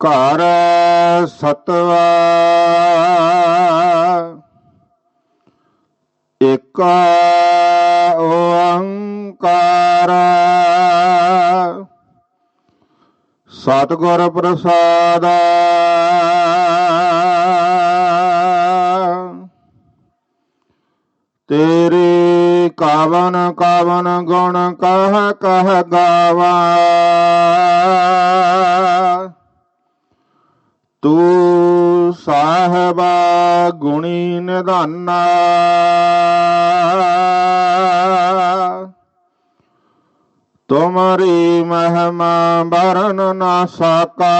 ਘਰ ਸਤਵਾ ਇਕ ਓੰਕਾਰ ਸਤਿਗੁਰ ਪ੍ਰਸਾਦ ਤੇਰੇ ਕਾਵਨ ਕਾਵਨ ਗੁਣ ਕਹ ਕਹ ਗਾਵਾ ਤੂੰ ਸਾਹਿਬਾ ਗੁਣੀ ਨਿਧਾਨਾ। ਤੁਮਰੀ ਮਹਿਮਾ ਬਰਨ ਨਾ ਸਕਾ।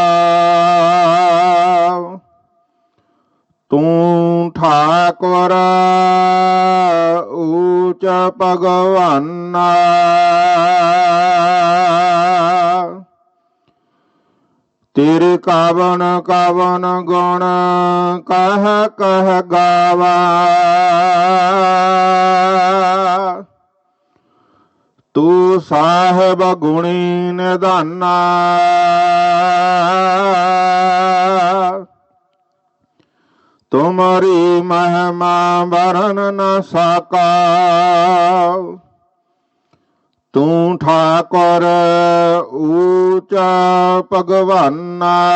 ਤੂੰ ਠਾਕੁਰ ਊਚ ਭਗਵਾਨਾ। ਤੇਰੇ ਕਾਵਨ ਕਾਵਨ ਗੁਣ ਕਹ ਕਹ ਗਾਵਾ। ਤੂੰ ਸਾਹਿਬ ਗੁਣੀ ਨਿਧਾਨਾ। ਤੁਮਰੀ ਮਹਿਮਾ ਵਰਨ ਨ ਸਕਾ। ਤੂੰ ਠਾਕੁਰ ਊਚਾ ਭਗਵਾਨਾ।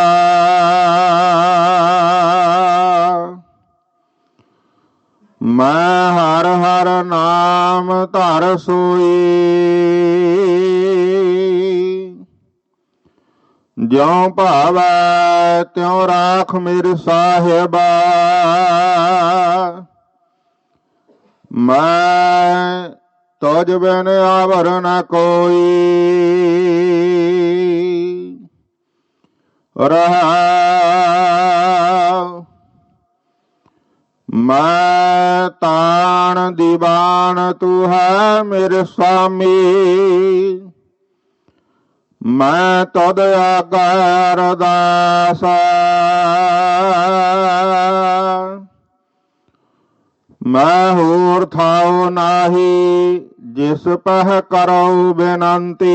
ਮੈਂ ਹਰ ਹਰ ਨਾਮ ਧਰ ਸੋਈ। ਜਿਉ ਭਾਵੈ ਤਿਉ ਰਾਖ ਮੇਰੇ ਸਾਹਿਬਾ। ਮੈਂ तज बिन आवरण कोई। रहा। मैं तान दीवान तू है मेरे स्वामी। मैं तद अगर दास। मैं होर थाओ नाही। ਜਿਸ ਪਹਿ ਕਰਉ ਬੇਨੰਤੀ,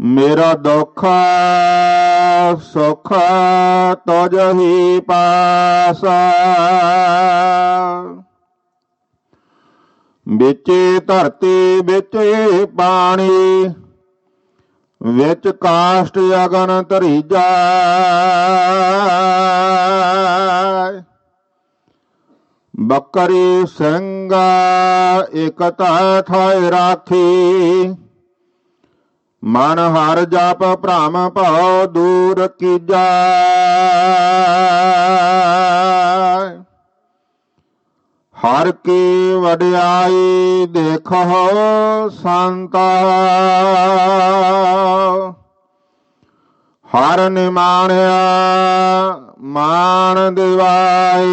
ਮੇਰਾ ਦੁੱਖ ਸੁਖ ਤੁਝ ਹੀ ਪਾਸਾ। ਵਿੱਚੇ ਧਰਤੀ, ਵਿੱਚੇ ਪਾਣੀ, ਵਿੱਚ ਕਾਸ਼ਟ ਅਗਨ ਧਰੀ ਜਾਏ ਬੱਕਰੀ ਸਿੰਘਾ ਇਕਤਾ ਥਾਇ ਰਾਖੀ। ਮਨ ਹਰ ਜਪ ਭ੍ਰਮ ਭਉ ਦੂਰ ਕੀਜੈ। ਹਰ ਕੀ ਵਡਿਆਈ ਦੇਖੋ ਸੰਤਾ। ਹਰ ਨਿਮਾਣਿਆ ਮਾਨ ਦਿਵਾਈ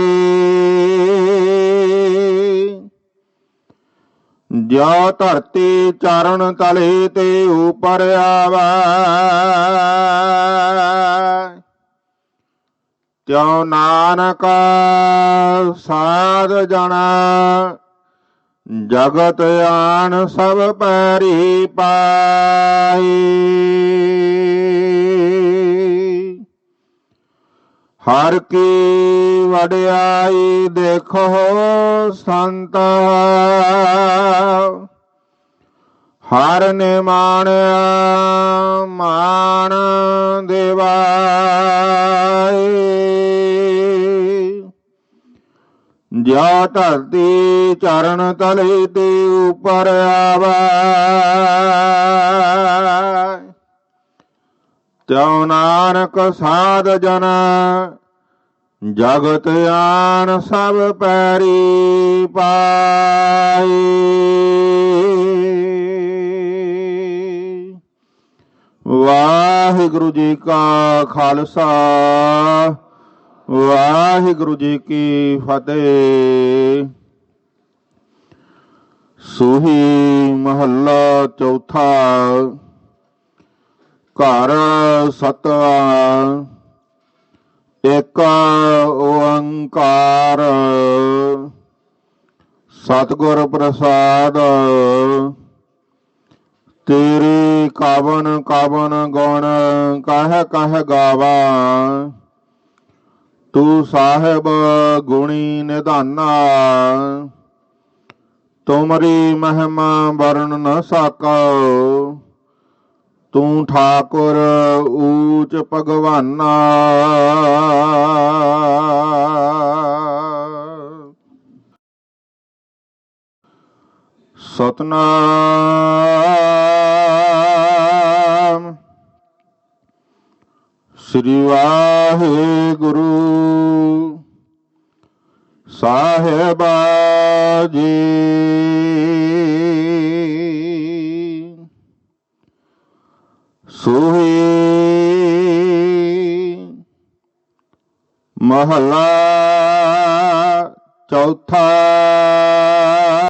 ਜੋ ਧਰਤੀ ਚਰਨ ਤਲੇ ਤੇ ਉਪਰ ਆਵਾ, ਤਿਉ ਨਾਨਕ ਸਾਧ ਜਣਾ, ਜਗਤ ਆਣ ਸਭ ਪੈਰੀ ਪਾਈ ਹਰ ਕੀ ਵਡਿਆਈ ਦੇਖੋ ਸੰਤ ਹਰ ਨੇ ਮਾਣਿਆ ਮਾਨ ਦੇਵਾਈ ਜਿਉ ਧਰਤੀ ਚਰਨ ਤਲੇ ਤੇ ਉਪਰ ਆਵਾ। ਤਿਉ ਨਾਨਕ ਸਾਧ ਜਨ, ਜਗਤ ਆਨ ਸਭ ਪੈਰੀ ਪਾਈ। ਵਾਹਿਗੁਰੂ ਜੀ ਕਾ ਖਾਲਸਾ, ਵਾਹਿਗੁਰੂ ਜੀ ਕੀ ਫਤਿਹ। ਸੂਹੀ ਮਹੱਲਾ ਚੌਥਾ ਘਰ ਸਤਵਾ ਇਕ ਓੰਕਾਰ, ਸਤਿਗੁਰ ਪ੍ਰਸਾਦ, ਤੇਰੇ ਕਾਵਨ ਕਾਵਨ ਗੁਣ ਕਹਿ ਕਹਿ ਗਾਵਾ। ਤੂੰ ਸਾਹਿਬ ਗੁਣੀ ਨਿਧਾਨਾ, ਤੁਮਰੀ ਮਹਿਮਾ ਵਰਨ ਨ ਸਕੋ। ਤੂੰ ਠਾਕੁਰ ਊਚ ਭਗਵਾਨਾ। ਸਤਨਾਮ। ਸ੍ਰੀ ਵਾਹਿਗੁਰੂ। ਸਾਹਿਬਾ ਜੀ ਸੋਹੀ ਮਹਲਾ ਚੌਥਾ